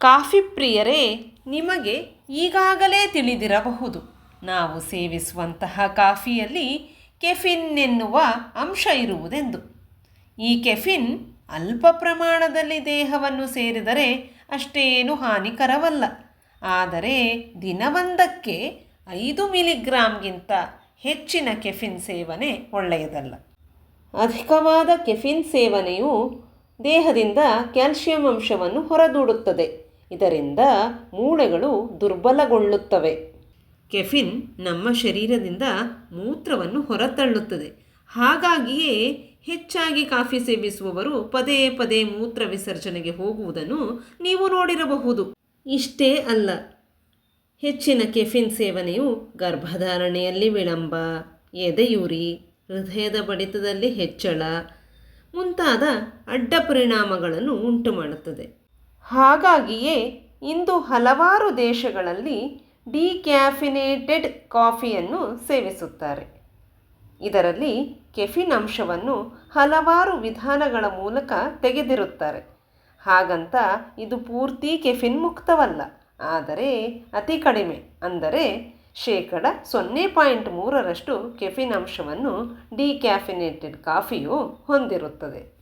Coffee ಪ್ರಿಯರೇ ನಿಮಗೆ ಈಗಾಗಲೇ ತಿಳಿದಿರಬಹುದು. ನಾವು ಸೇವಿಸುವಂತಹ ಕಾಫಿಯಲ್ಲಿ ಕೆಫಿನ್ ಎನ್ನುವ ಅಂಶ ಇರುವುದೆಂದು. ಈ ಕೆಫಿನ್ ಅಲ್ಪ ಪ್ರಮಾಣದಲ್ಲಿ ದೇಹವನ್ನು ಸೇರಿದರೆ ಅಷ್ಟೇನು ಹಾನಿಕರವಲ್ಲ. ಆದರೆ ದಿನವೊಂದಕ್ಕೆ ಐದು ಮಿಲಿಗ್ರಾಮ್ಗಿಂತ ಹೆಚ್ಚಿನ ಕೆಫಿನ್ ಸೇವನೆ ಒಳ್ಳೆಯದಲ್ಲ. ಅಧಿಕವಾದ ಕೆಫಿನ್ ಸೇವನೆಯು ದೇಹದಿಂದ ಕ್ಯಾಲ್ಸಿಯಂ ಅಂಶವನ್ನು ಹೊರದೂಡುತ್ತದೆ. ಇದರಿಂದ ಮೂಳೆಗಳು ದುರ್ಬಲಗೊಳ್ಳುತ್ತವೆ. ಕೆಫಿನ್ ನಮ್ಮ ಶರೀರದಿಂದ ಮೂತ್ರವನ್ನು ಹೊರತಳ್ಳುತ್ತದೆ. ಹಾಗಾಗಿಯೇ ಹೆಚ್ಚಾಗಿ ಕಾಫಿ ಸೇವಿಸುವವರು ಪದೇ ಪದೇ ಮೂತ್ರ ವಿಸರ್ಜನೆಗೆ ಹೋಗುವುದನ್ನು ನೀವು ನೋಡಿರಬಹುದು. ಇಷ್ಟೇ ಅಲ್ಲ, ಹೆಚ್ಚಿನ ಕೆಫಿನ್ ಸೇವನೆಯು ಗರ್ಭಧಾರಣೆಯಲ್ಲಿ ವಿಳಂಬ, ಎದೆಯುರಿ, ಹೃದಯದ ಬಡಿತದಲ್ಲಿ ಹೆಚ್ಚಳ ಮುಂತಾದ ಅಡ್ಡ ಪರಿಣಾಮಗಳನ್ನು ಉಂಟುಮಾಡುತ್ತದೆ. ಹಾಗಾಗಿಯೇ ಇಂದು ಹಲವಾರು ದೇಶಗಳಲ್ಲಿ ಡಿಕ್ಯಾಫಿನೇಟೆಡ್ ಕಾಫಿಯನ್ನು ಸೇವಿಸುತ್ತಾರೆ. ಇದರಲ್ಲಿ ಕೆಫಿನ್ ಅಂಶವನ್ನು ಹಲವಾರು ವಿಧಾನಗಳ ಮೂಲಕ ತೆಗೆದಿರುತ್ತಾರೆ. ಹಾಗಂತ ಇದು ಪೂರ್ತಿ ಕೆಫಿನ್ ಮುಕ್ತವಲ್ಲ. ಆದರೆ ಅತಿ ಕಡಿಮೆ, ಅಂದರೆ ಶೇಕಡ ಸೊನ್ನೆ ಪಾಯಿಂಟ್ ಮೂರರಷ್ಟು ಕೆಫಿನ್ ಅಂಶವನ್ನು ಡಿಕ್ಯಾಫಿನೇಟೆಡ್ ಕಾಫಿಯು ಹೊಂದಿರುತ್ತದೆ.